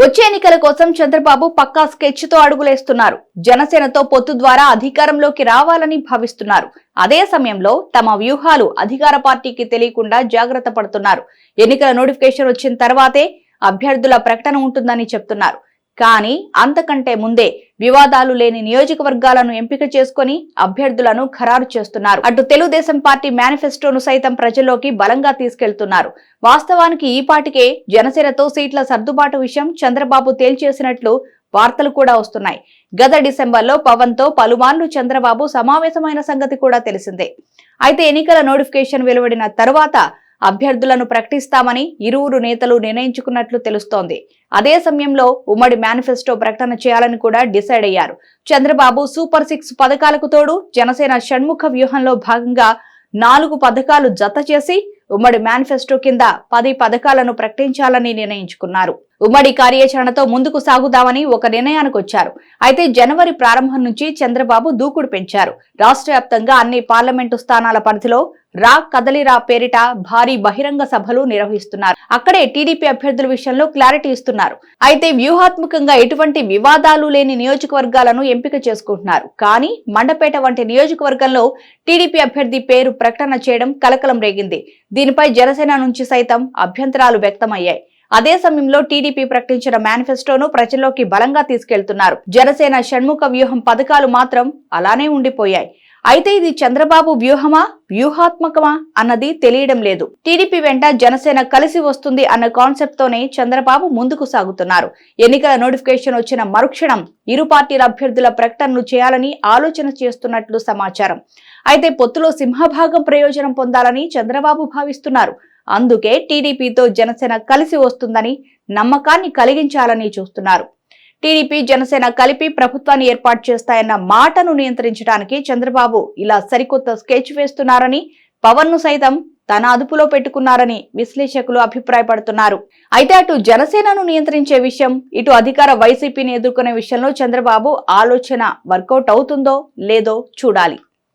వచ్చే ఎన్నికల కోసం చంద్రబాబు పక్కా స్కెచ్తో అడుగులేస్తున్నారు. జనసేనతో పొత్తు ద్వారా అధికారంలోకి రావాలని భావిస్తున్నారు. అదే సమయంలో తమ వ్యూహాలు అధికార పార్టీకి తెలియకుండా జాగ్రత్త పడుతున్నారు. ఎన్నికల నోటిఫికేషన్ వచ్చిన తర్వాతే అభ్యర్థుల ప్రకటన ఉంటుందని చెప్తున్నారు. కానీ అంతకంటే ముందే వివాదాలు లేని నియోజకవర్గాలను ఎంపిక చేసుకుని అభ్యర్థులను ఖరారు చేస్తున్నారు. అటు తెలుగుదేశం పార్టీ మేనిఫెస్టోను సైతం ప్రజల్లోకి బలంగా తీసుకెళ్తున్నారు. వాస్తవానికి ఈ పాటికే జనసేనతో సీట్ల సర్దుబాటు విషయం చంద్రబాబు తేల్చేసినట్లు వార్తలు కూడా వస్తున్నాయి. గత డిసెంబర్లో పవన్తో పలుమార్లు చంద్రబాబు సమావేశమైన సంగతి కూడా తెలిసిందే. అయితే ఎన్నికల నోటిఫికేషన్ వెలువడిన తరువాత అభ్యర్థులను ప్రకటిస్తామని ఇరువురు నేతలు నిర్ణయించుకున్నట్లు తెలుస్తోంది. అదే సమయంలో ఉమ్మడి మేనిఫెస్టో ప్రకటన చేయాలని కూడా డిసైడ్ అయ్యారు. చంద్రబాబు సూపర్ సిక్స్ పథకాలకు తోడు జనసేన షణ్ముఖ వ్యూహంలో భాగంగా నాలుగు పథకాలు జత చేసి ఉమ్మడి మేనిఫెస్టో కింద పది పథకాలను ప్రకటించాలని నిర్ణయించుకున్నారు. ఉమ్మడి కార్యాచరణతో ముందుకు సాగుదామని ఒక నిర్ణయానికి వచ్చారు. అయితే జనవరి ప్రారంభం నుంచి చంద్రబాబు దూకుడు పెంచారు. రాష్ట్ర వ్యాప్తంగా అన్ని పార్లమెంటు స్థానాల పరిధిలో రా కదలిరా పేరిట భారీ బహిరంగ సభలు నిర్వహిస్తున్నారు. అక్కడే టీడీపీ అభ్యర్థుల విషయంలో క్లారిటీ ఇస్తున్నారు. అయితే వ్యూహాత్మకంగా ఎటువంటి వివాదాలు లేని నియోజకవర్గాలను ఎంపిక చేసుకుంటున్నారు. కానీ మండపేట వంటి నియోజకవర్గంలో టీడీపీ అభ్యర్థి పేరు ప్రకటన చేయడం కలకలం రేగింది. దీనిపై జనసేన నుంచి సైతం అభ్యంతరాలు వ్యక్తమయ్యాయి. అదే సమయంలో టీడీపీ ప్రకటించిన మేనిఫెస్టోను ప్రజల్లోకి బలంగా తీసుకెళ్తున్నారు. జనసేన షణ్ముఖ వ్యూహం పథకాలు మాత్రం అలానే ఉండిపోయాయి. అయితే ఇది చంద్రబాబు వ్యూహమా వ్యూహాత్మకమా అన్నది తెలియడం లేదు. టీడీపీ వెంట జనసేన కలిసి వస్తుంది అన్న కాన్సెప్ట్ తోనే చంద్రబాబు ముందుకు సాగుతున్నారు. ఎన్నికల నోటిఫికేషన్ వచ్చిన మరుక్షణం ఇరు పార్టీల అభ్యర్థుల ప్రకటనలు చేయాలని ఆలోచన చేస్తున్నట్లు సమాచారం. అయితే పొత్తులో సింహభాగం ప్రయోజనం పొందాలని చంద్రబాబు భావిస్తున్నారు. అందుకే టీడీపీతో జనసేన కలిసి వస్తుందని నమ్మకాన్ని కలిగించాలని చూస్తున్నారు. టీడీపీ జనసేన కలిపి ప్రభుత్వాన్ని ఏర్పాటు చేస్తాయన్న మాటను నియంత్రించడానికి చంద్రబాబు ఇలా సరికొత్త స్కెచ్ వేస్తున్నారని పవన్ను సైతం తన అదుపులో పెట్టుకున్నారని విశ్లేషకులు అభిప్రాయపడుతున్నారు. అయితే అటు జనసేనను నియంత్రించే విషయం ఇటు అధికార వైసీపీని ఎదుర్కొనే విషయంలో చంద్రబాబు ఆలోచన వర్కౌట్ అవుతుందో లేదో చూడాలి.